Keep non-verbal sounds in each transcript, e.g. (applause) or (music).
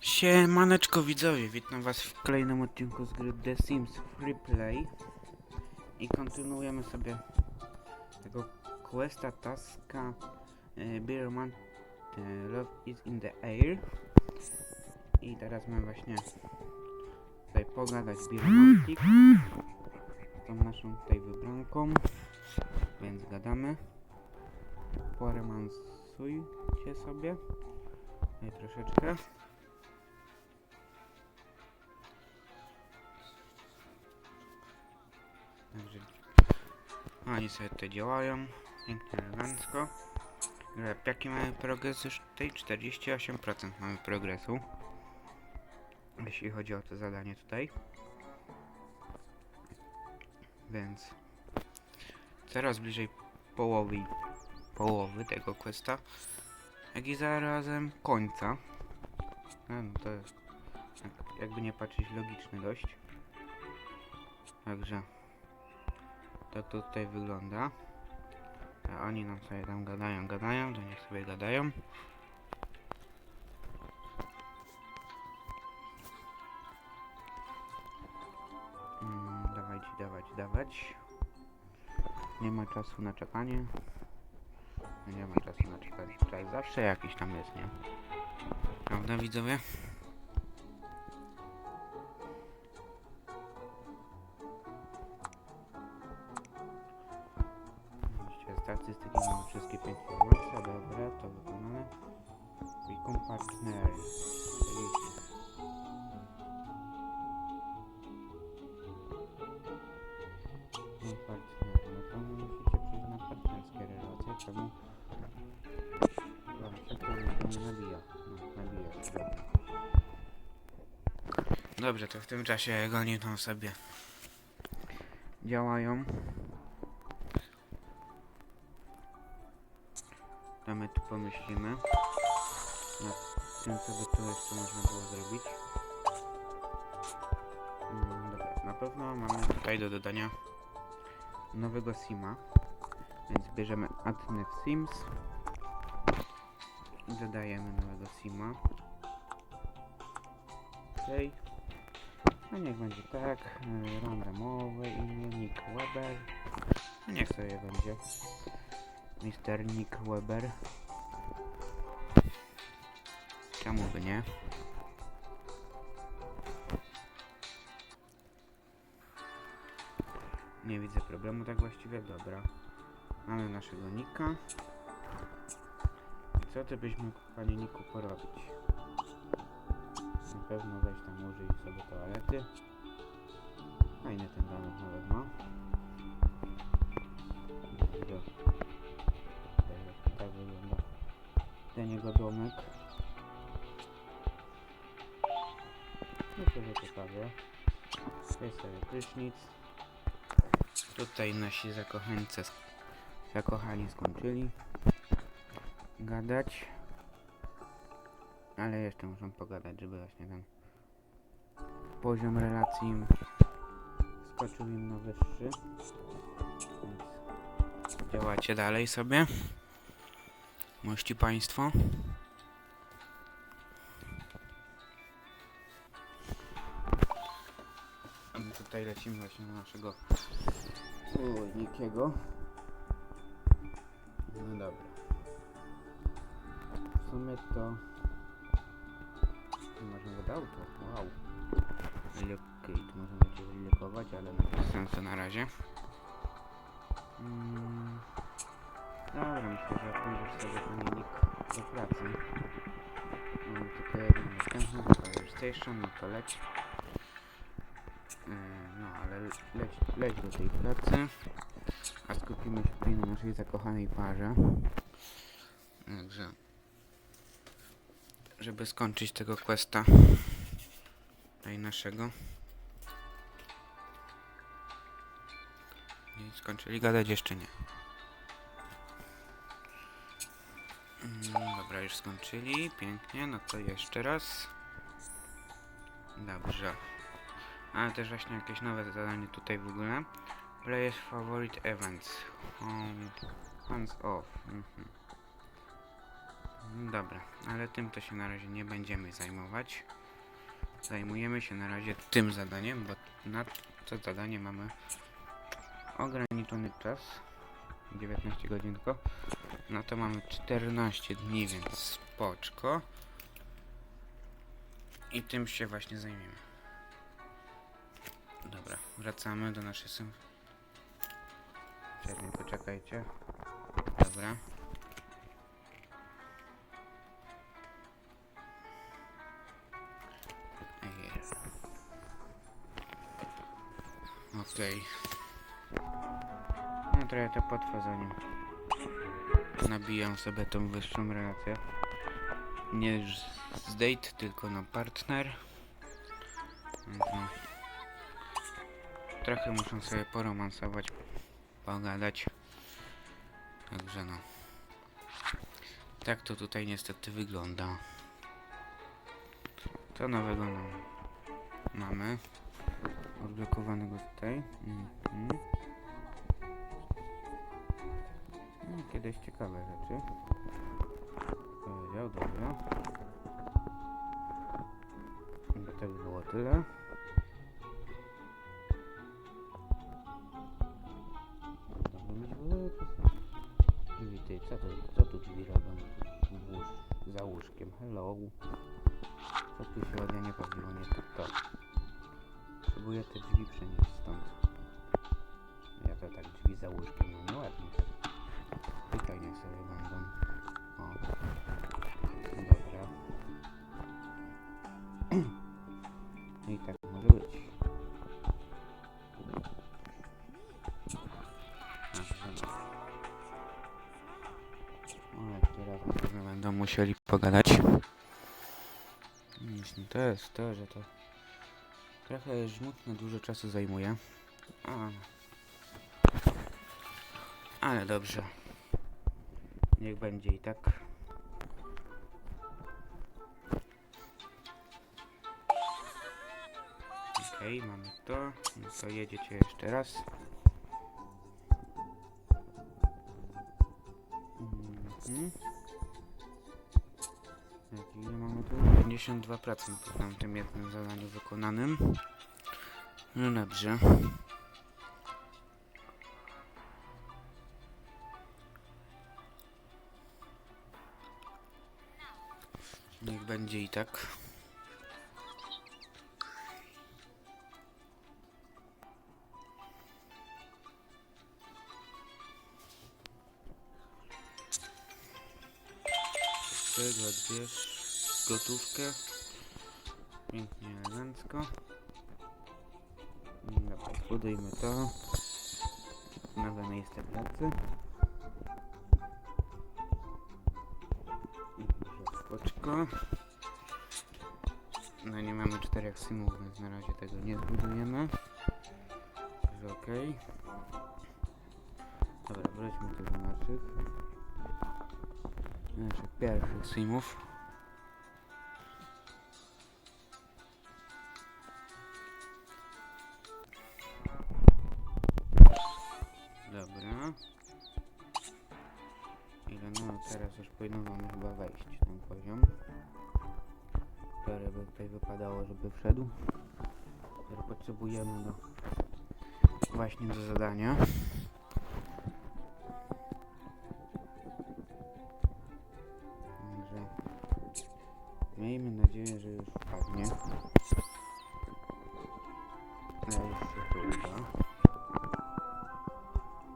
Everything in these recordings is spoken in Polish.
Siemaneczko widzowie, witam was w kolejnym odcinku z gry The Sims Free Play i kontynuujemy sobie tego questa taska e, Beerman e, Love is in the air. I teraz mamy właśnie tutaj pogadać Beermantik z tą naszą tutaj wybranką. Więc gadamy. Porymansujcie sobie. Tutaj troszeczkę oni sobie tutaj działają. Pięknie, elegancko. Jaki mamy progres już tutaj? 48% mamy progresu. Jeśli chodzi o to zadanie tutaj. Więc coraz bliżej połowy połowy tego questa. Jak i zarazem końca. No, no to jest jak, jakby nie patrzeć logiczny dość. Także tak to tutaj wygląda. A oni nam sobie tam gadają, gadają, to niech sobie gadają. Mm, dawać, dawać, dawać. Nie ma czasu na czekanie. Nie ma czasu na czekanie. Tutaj zawsze jakiś tam jest, nie? Prawda widzowie? To w tym czasie jak oni tam sobie działają. To my tu pomyślimy nad tym, co by tu jeszcze można było zrobić. Mm, dobra, na pewno mamy tutaj do dodania nowego sima, więc bierzemy add new sims dodajemy nowego sima. Okej. No niech będzie tak, y, randomowy imię Nick Weber. No niech sobie będzie. Mr. Nick Weber. Czemu by nie? Nie widzę problemu tak właściwie, dobra. Mamy naszego Nika. I co ty byś mógł, panie Niku, porobić? Pewno weź tam użyj sobie toalety. Fajny ten domek nawet ma. Tak wygląda ten jego domek. Myślę, że ciekawie. Jest sobie prysznic. Tutaj nasi zakochańcy, zakochani skończyli gadać. Ale jeszcze muszę pogadać, żeby właśnie ten poziom relacji im skoczył im na wyższy. Więc działacie dalej sobie. Mości Państwo. A my tutaj lecimy właśnie na naszego Nikiego. No dobra. W sumie to... Wydać auto. Wow. Relocate. Możemy cię ale no bez sensu na razie. Mm. Dobra, myślę, że pójdziesz sobie pamiętnik do pracy. Mam tylko jedno następne, Fire no to leć. Yy, No, ale leć, leć do tej pracy. A skupimy się tutaj na naszej zakochanej parze. Także... Żeby skończyć tego questa. Tutaj naszego. Nie skończyli gadać jeszcze nie. Mm, Dobra, już skończyli. Pięknie, no to jeszcze raz. Dobrze. Ale też właśnie jakieś nowe zadanie tutaj w ogóle. Players favorite events. Hands off. Mhm. Dobra, ale tym to się na razie nie będziemy zajmować. Zajmujemy się na razie tym zadaniem, bo na to zadanie mamy ograniczony czas. 19 godzin tylko. No to mamy 14 dni, więc spoczko. I tym się właśnie zajmiemy. Dobra, wracamy do naszej sym. Czekaj, poczekajcie. Dobra. Okej. No trochę to potrwa nabijam sobie tą wyższą relację. Nie z date, tylko na partner. Mhm. Trochę muszę sobie poromansować, pogadać. Także no. Tak to tutaj niestety wygląda. Co nowego nam mamy? Odblokowanego tutaj. Mhm. No, kiedyś ciekawe rzeczy. Powiedział, dobra. No to by było tyle. Dobra, mieć w ogóle to- Drzwi, ty, co, to, co tu drzwi robią? Za łóżkiem, hello. Co tu się Próbuję te drzwi przenieść stąd. Ja to tak drzwi za łóżkiem, no nieładnie tak. Tutaj sobie będą. O. Dobra. (clears throat) I tak może być. Dobrze. O, jeszcze raz na będą musieli pogadać. Właśnie to jest to, że to trochę żmudno dużo czasu zajmuje. A. Ale dobrze. Niech będzie i tak. Okej, mamy to. No to jedziecie jeszcze raz. Mhm. 82% byłem tym jednym zadaniu wykonanym. No dobrze. Niech będzie i tak. Tego odbierz gotówkę. Pięknie, elegancko. Dobra, zbudujmy to. Nowe miejsce pracy. Spoczko. No nie mamy czterech simów, więc na razie tego nie zbudujemy. Także okej. Dobra, wróćmy do naszych. Naszych pierwszych simów. Który by tutaj wypadało, żeby wszedł. Który potrzebujemy do właśnie do zadania. Także miejmy nadzieję, że już wpadnie. Się to uda.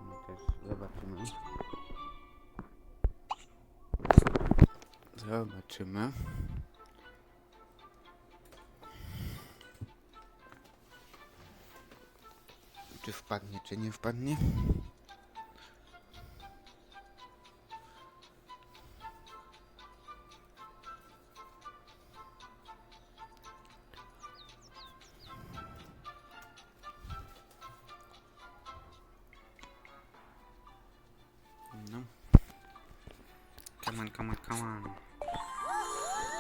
No zobaczymy. Zobaczymy. Czy nie wpadnie? No. Come on, come on, come on.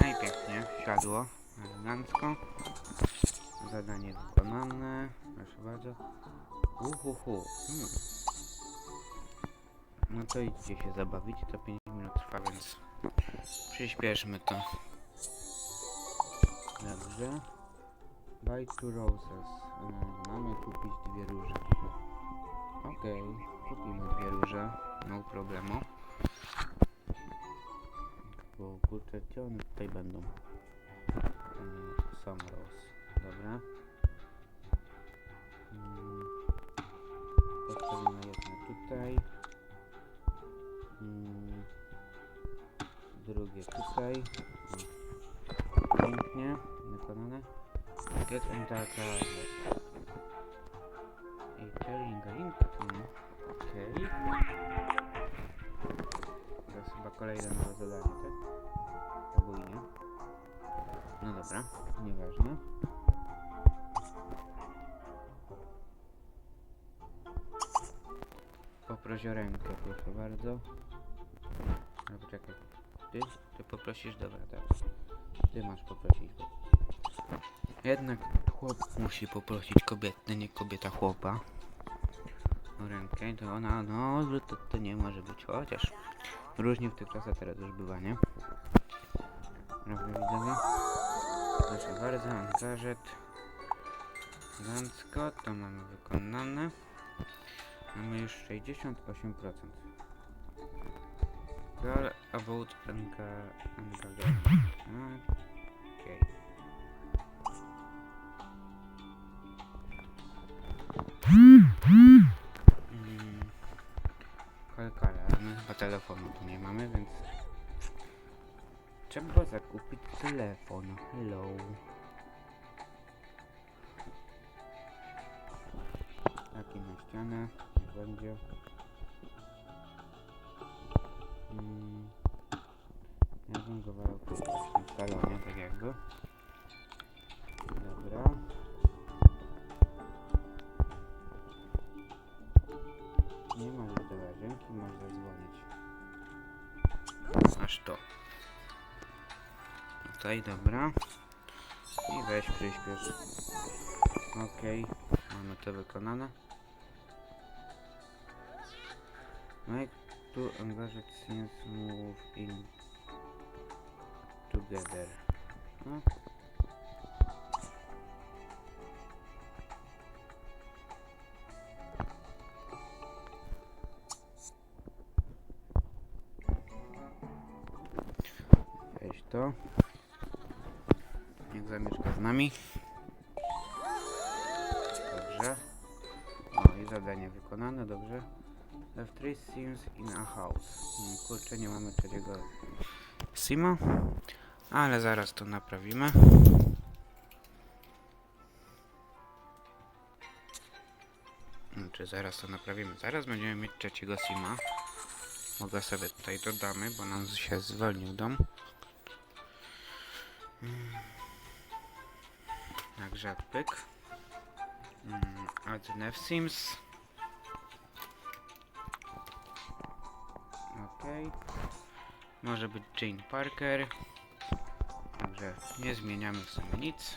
No i pięknie, siadło. Elegancko. Zadanie wykonane. Proszę bardzo. Uhuhu. Hmm. No to idźcie się zabawić. To 5 minut trwa, więc Przyspieszmy to. Dobrze. Buy two roses. E, mamy kupić dwie róże. Okej, kupimy dwie róże. No problemu. Bo kurczę, gdzie one tutaj będą? Some rose. Dobra. Drugie tutaj. Pięknie, wykonane. Get and dark I a link. Okej. To jest chyba kolejne nowe zadanie, tak? Albo. No dobra, nieważne. Poproś o rękę, proszę bardzo. No poczekaj. Ty? Ty poprosisz? Dobra, tak. Ty masz poprosić. Jednak chłop musi poprosić kobietę, nie kobieta chłopa. O rękę, to ona, no, to, to nie może być. Chociaż różnie w tych czasach teraz już bywa, nie? Prawda widzowie? Proszę bardzo, angażet. Lancko, to mamy wykonane. Mamy już 68%. Girl about Anka Engagement. Okej. Mm. Kalkala, my chyba telefonu tu nie mamy, więc trzeba zakupić telefon. Hello. Taki na ścianę, będzie. Mm. Go wolał tu w salonie, tak jakby. Dobra. Nie możesz do łazienki, możesz zadzwonić. Aż to. Tutaj, dobra. I weź przyspiesz. Okej, mamy to wykonane. Make two engaged scenes move in together. No. To. Niech zamieszka z nami. Dobrze. O i zadanie wykonane, dobrze. Have three sims in a house. Hmm, Kurczę, nie mamy trzeciego sima. Ale zaraz to naprawimy. Czy zaraz to naprawimy? Zaraz będziemy mieć trzeciego sima. Mogę sobie tutaj dodamy, bo nam się zwolnił dom. Mm. Także pyk. Mm, Add Sims. Okej. Może być Jane Parker. Także nie zmieniamy w sumie nic.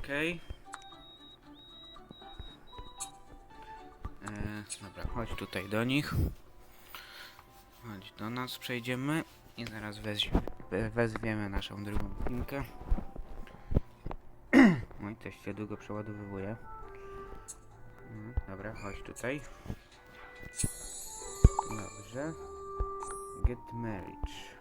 Okej. E, dobra, chodź tutaj do nich. Chodź do nas, przejdziemy i zaraz weźmie, we- wezwiemy naszą drugą pinkę. (clears throat) Oj, też się długo przeładowywuje. No, dobra, chodź tutaj. Dobrze. Get marriage.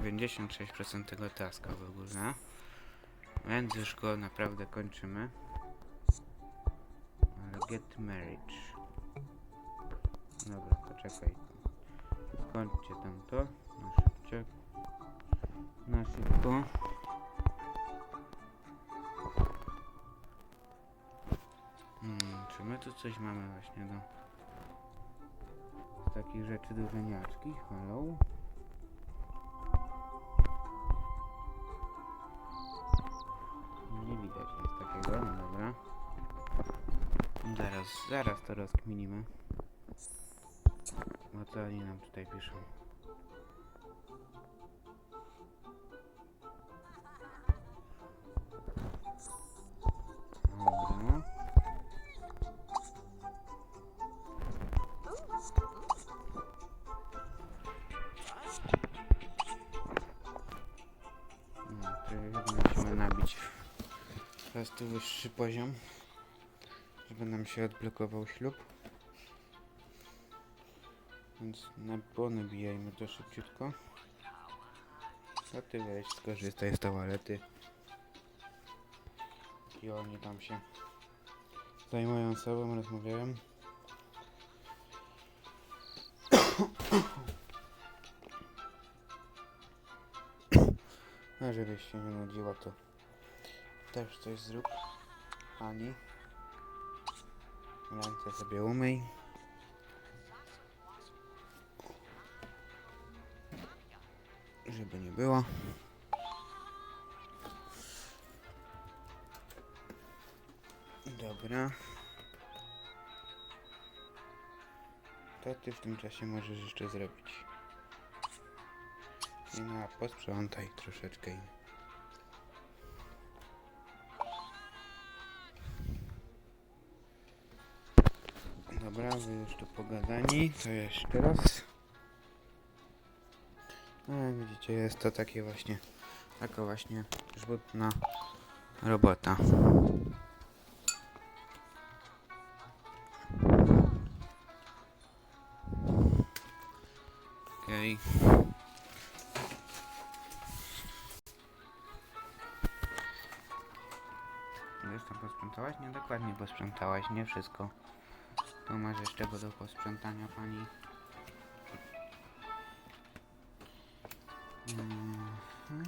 96% tego taska w ogóle. Więc już go naprawdę kończymy. Ale get marriage. Dobra, poczekaj. Skończcie tam to. Na. Na szybko. Hmm, czy my tu coś mamy właśnie do takich rzeczy do żeniaczki? Hello? Zaraz, zaraz to rozkminimy. Bo co oni nam tutaj piszą? Dobra. No, po prostu wyższy poziom, żeby nam się odblokował ślub. Więc na nabijajmy to szybciutko. A ty weź, skorzystaj z toalety. I oni tam się zajmują sobą, rozmawiają. (coughs) A żebyś się nie nudziła, to też coś zrób. Ani. Ręce sobie umyj. Żeby nie było. Dobra. To ty w tym czasie możesz jeszcze zrobić. No, posprzątaj troszeczkę. Dobra, wy już tu pogadani, to jeszcze raz. No widzicie, jest to takie właśnie, taka właśnie żmudna robota. Okej. Już tam posprzątałaś? Nie dokładnie posprzątałaś, nie wszystko. Tu masz jeszcze go do posprzątania pani. Mhm.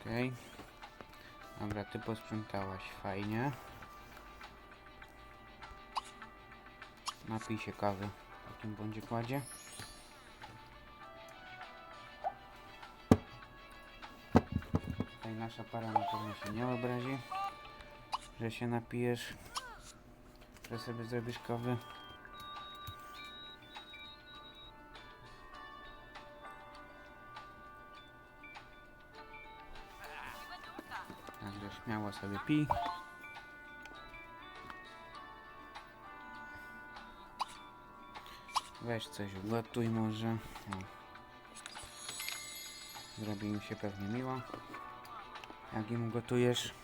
Okej. Dobra, ty posprzątałaś fajnie. Napij się kawy w takim bądź kładzie. Tutaj nasza para na pewno się nie obrazi, że się napijesz, że sobie zrobisz kawy. Śmiało sobie pij. Weź coś ugotuj może. Zrobi im się pewnie miło. Jak im gotujesz.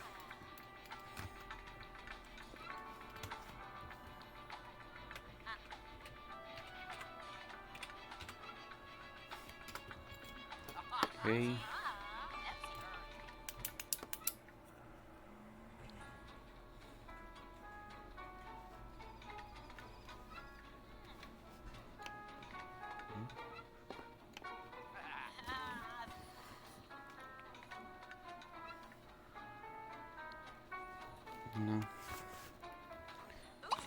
No.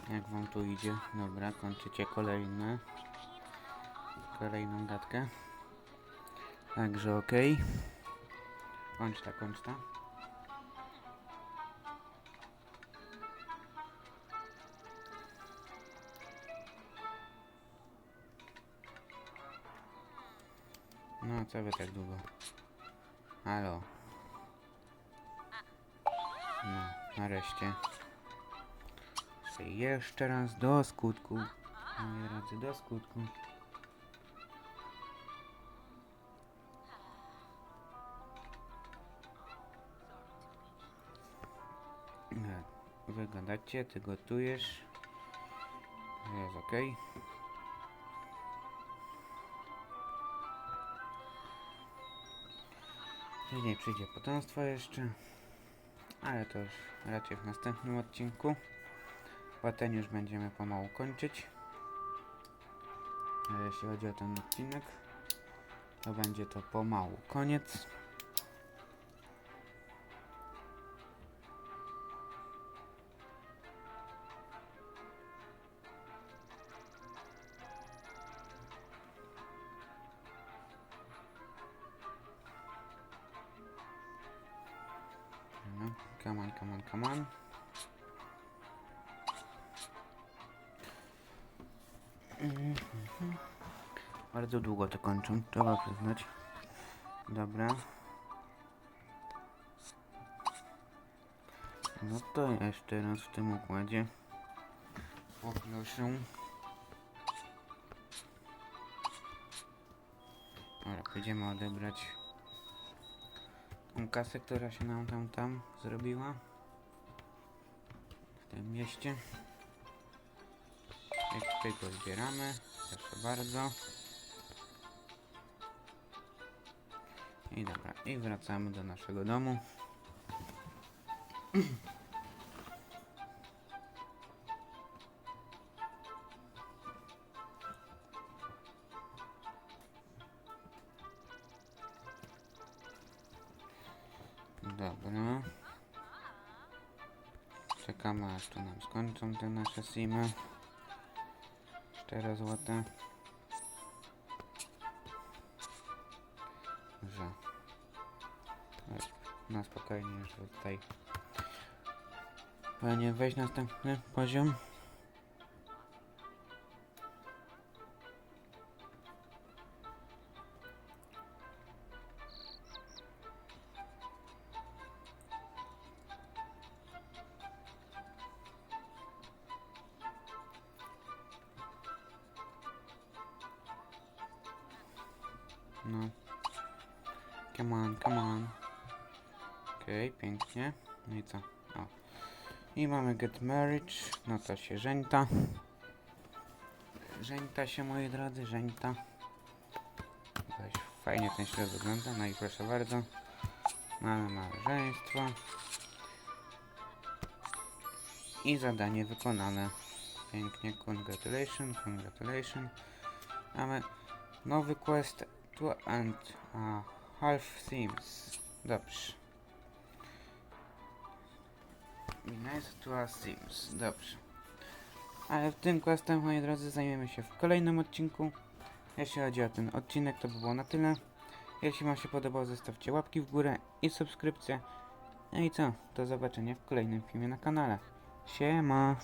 Jak wam tu idzie? Dobra, kończycie kolejne. Kolejną datkę. Także okej. Kończ ta, kończ ta. No, co wy tak długo? Halo. No, Nareszcie. Jeszcze raz do skutku. Nie radzę do skutku. Wyglądacie, ty gotujesz. Jest ok. Później przyjdzie potomstwo jeszcze. Ale to już raczej w następnym odcinku. Bo ten już będziemy pomału kończyć. A jeśli chodzi o ten odcinek, to będzie to pomału koniec. Come on. Mhm. Bardzo długo to kończą, trzeba przyznać. Dobra. No to jeszcze raz w tym układzie. Poproszę. Dobra, pójdziemy odebrać tą kasę, która się nam tam tam zrobiła. Tym mieście. Jak tego zbieramy. Proszę bardzo. I dobra, i wracamy do naszego domu. (clears throat) aż tu nam skończą te nasze simy. 4 złote. Że. Na spokojnie już tutaj. Panie, weź następny poziom. Get marriage. No to się żęta. Żęta się, moi drodzy, żęta. Weź, fajnie ten ślub wygląda. No i proszę bardzo. Mamy małżeństwo. I zadanie wykonane. Pięknie, congratulations, congratulations. Mamy nowy quest Two and half themes. Dobrze. Our themes. Dobrze. Ale tym questem, moi drodzy, zajmiemy się w kolejnym odcinku. Jeśli chodzi o ten odcinek, to by było na tyle. Jeśli Wam się podobał, zostawcie łapki w górę i subskrypcję. No i co? Do zobaczenia w kolejnym filmie na kanale. Siema!